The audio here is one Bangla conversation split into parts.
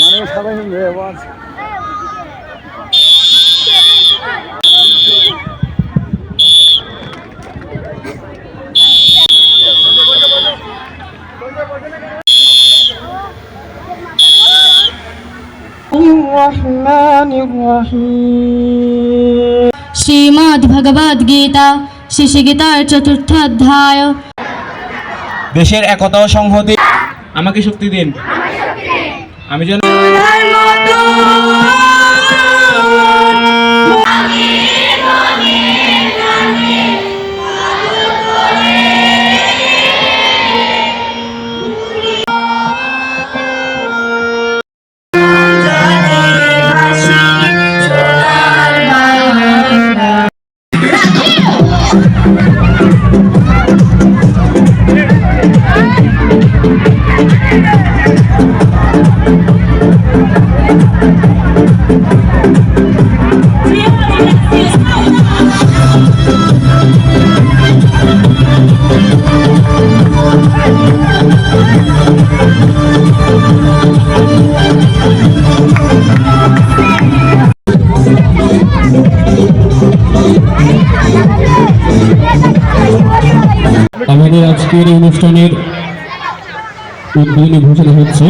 মানে সবাই শুনবে আওয়াজ الرحمن الرحيم শ্রীমদ্ ভগবদ গীতা শিশিগীতার চতুর্থ অধ্যায়। দেশের একতা ও সংহতি। আমাকে শক্তি দিন। আমি যেন আমাদের আজকের অনুষ্ঠানের উদ্বোধনী ঘোষণা হচ্ছে।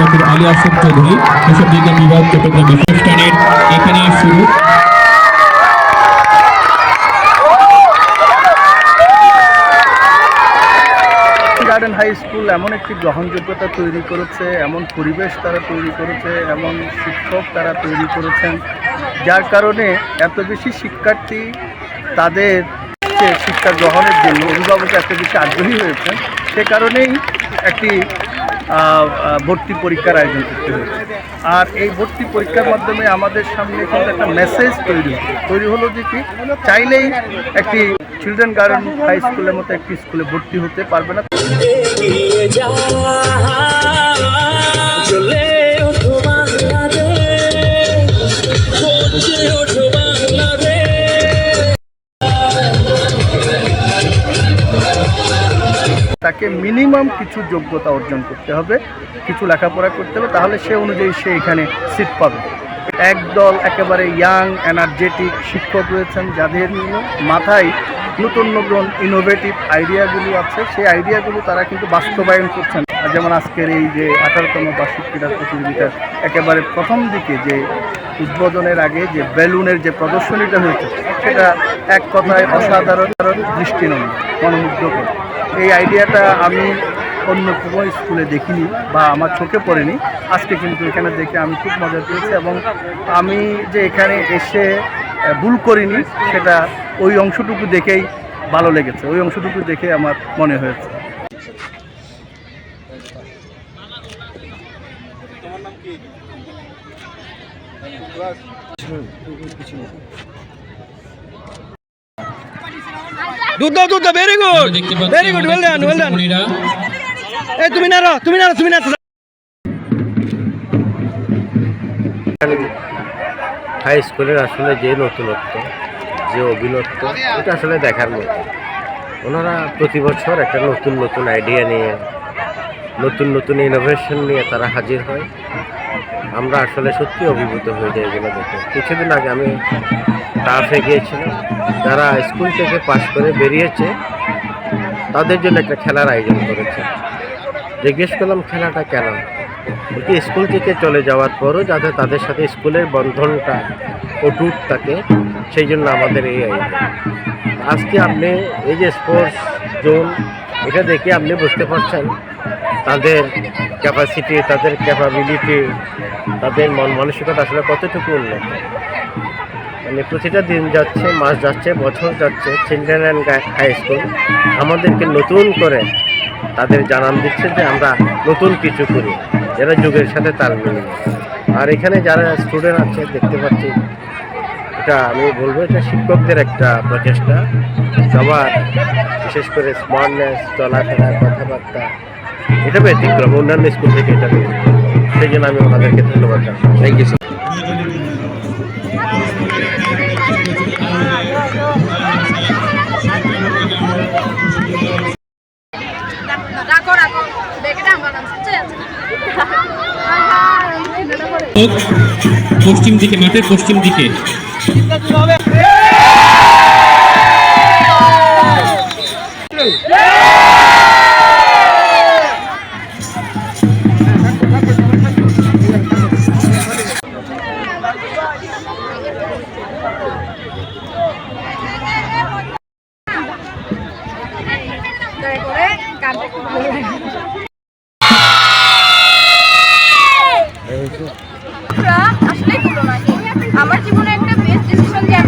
ডক্টর আলী আশরফ চৌধুরী হিসাব বিজ্ঞান বিভাগ চট্টগ্রাম অনুষ্ঠানের এখানে শুরু গার্ডেন হাই স্কুল এমন একটি গ্রহণযোগ্যতা তৈরি করেছে, এমন পরিবেশ তারা তৈরি করেছে, এমন শিক্ষক তারা তৈরি করেছেন, যার কারণে এত বেশি শিক্ষার্থী তাদের শিক্ষা গ্রহণের জন্য অভিভাবক এত বেশি আগ্রহী হয়েছেন, সে কারণেই একটি ভর্তি পরীক্ষার আয়োজন করতে হয়েছে আর এই ভর্তি পরীক্ষার মাধ্যমে আমাদের সামনে কিন্তু একটা মেসেজ তৈরি। তৈরি হলো যে কি, চাইলেই একটি চিলড্রেন গার্ডেন হাই স্কুলের মতো একটি স্কুলে ভর্তি হতে পারবে না তাকে মিনিমাম কিছু যোগ্যতা অর্জন করতে হবে, কিছু লেখাপড়া করতে হবে, তাহলে সে অনুযায়ী সে এখানে সিট পাবে। একদল একেবারে ইয়াং এনার্জেটিক শিক্ষক রয়েছেন যাদের মাথায় নতুন নতুন ইনোভেটিভ আইডিয়াগুলো আছে। সেই আইডিয়াগুলো তারা কিন্তু বাস্তবায়ন করছেন। যেমন আজকের এই যে আঠারোতম বার্ষিক ক্রীড়া প্রতিযোগিতার একেবারে প্রথম দিকে যে উদ্বোধনের আগে যে বেলুনের যে প্রদর্শনীটা হয়েছে, সেটা এক কথায় অসাধারণ, দৃষ্টিনন্দন, মনোমুগ্ধকর। এই আইডিয়াটা আমি অন্য কোনো স্কুলে দেখিনি বা আমার চোখে পড়েনি। আজকে কিন্তু এখানে দেখে আমি খুব মজা পেয়েছি এবং আমি যে এখানে এসে ভুল করিনি, সেটা ওই অংশটুকু দেখেই ভালো লেগেছে। ওই অংশটুকু দেখে আমার মনে হয়েছে। দুধ দাও দুধ দাও very good very good well done well done এই তুমি নাড়ো তুমি নাড়ো তুমি নাড়ো হাই স্কুলের আসলে যে নতুনত্ব যে অভিনত্ব এটা আসলে দেখার মতো। ওনারা প্রতি বছর একটা নতুন নতুন আইডিয়া নিয়ে নতুন নতুন ইনোভেশন নিয়ে তারা হাজির হয়। আমরা আসলে সত্যি অভিভূত হয়ে যাই এগুলো দেখে। কিছুদিন আগে আমি টাফে গিয়েছিলাম। যারা স্কুল থেকে পাশ করে বেরিয়েছে, তাদের জন্য একটা খেলার আয়োজন করেছে। জিজ্ঞেস করলাম, খেলাটা কেন? বলছি, স্কুল থেকে চলে যাওয়ার পরও যাতে তাদের সাথে স্কুলের বন্ধনটা অটুট থাকে, সেই জন্য আমাদের এই আয়োজন। আজকে আপনি এই যে স্পোর্টস জোন এটা দেখে আপনি বুঝতে পারছেন, তাদের ক্যাপাসিটি তাদের ক্যাপাবিলিটি তাদের মন মানসিকতা আসলে কতটুকু উন্নত। মানে প্রতিটা দিন যাচ্ছে, মাস যাচ্ছে, বছর যাচ্ছে চিলড্রেন অ্যান্ড হাই স্কুল আমাদেরকে নতুন করে তাদের জানান দিচ্ছে যে আমরা নতুন কিছু করি। যারা যুগের সাথে তাল মিলিয়ে। আর এখানে যারা স্টুডেন্ট আছে, দেখতে পাচ্ছি, এটা আমি বলব, এটা শিক্ষকদের একটা প্রচেষ্টা। সবার, বিশেষ করে স্মার্টনেস চলাফেরা, কথাবার্তা, এটা ব্যতিক্রম। অন্যান্য স্কুল থেকে এটা সেই জন্য আমি ওনাদেরকে ধন্যবাদ জানাই থ্যাংক ইউ পশ্চিম দিকে মাঠের পশ্চিম দিকে।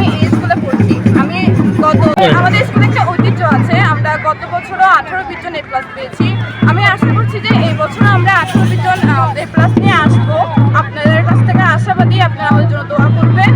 আমি এই স্কুলে পড়ছি। আমি গত আমাদের স্কুলে একটা ঐতিহ্য আছে। আমরা গত বছরও আঠারো বিশ জন এ প্লাস পেয়েছি। আমি আশা করছি যে এই বছর আমরা আঠারো বিজন এ প্লাস নিয়ে আসব। আপনাদের কাছ থেকে আশাবাদী আপনারা আমাদের জন্য দোয়া করবেন.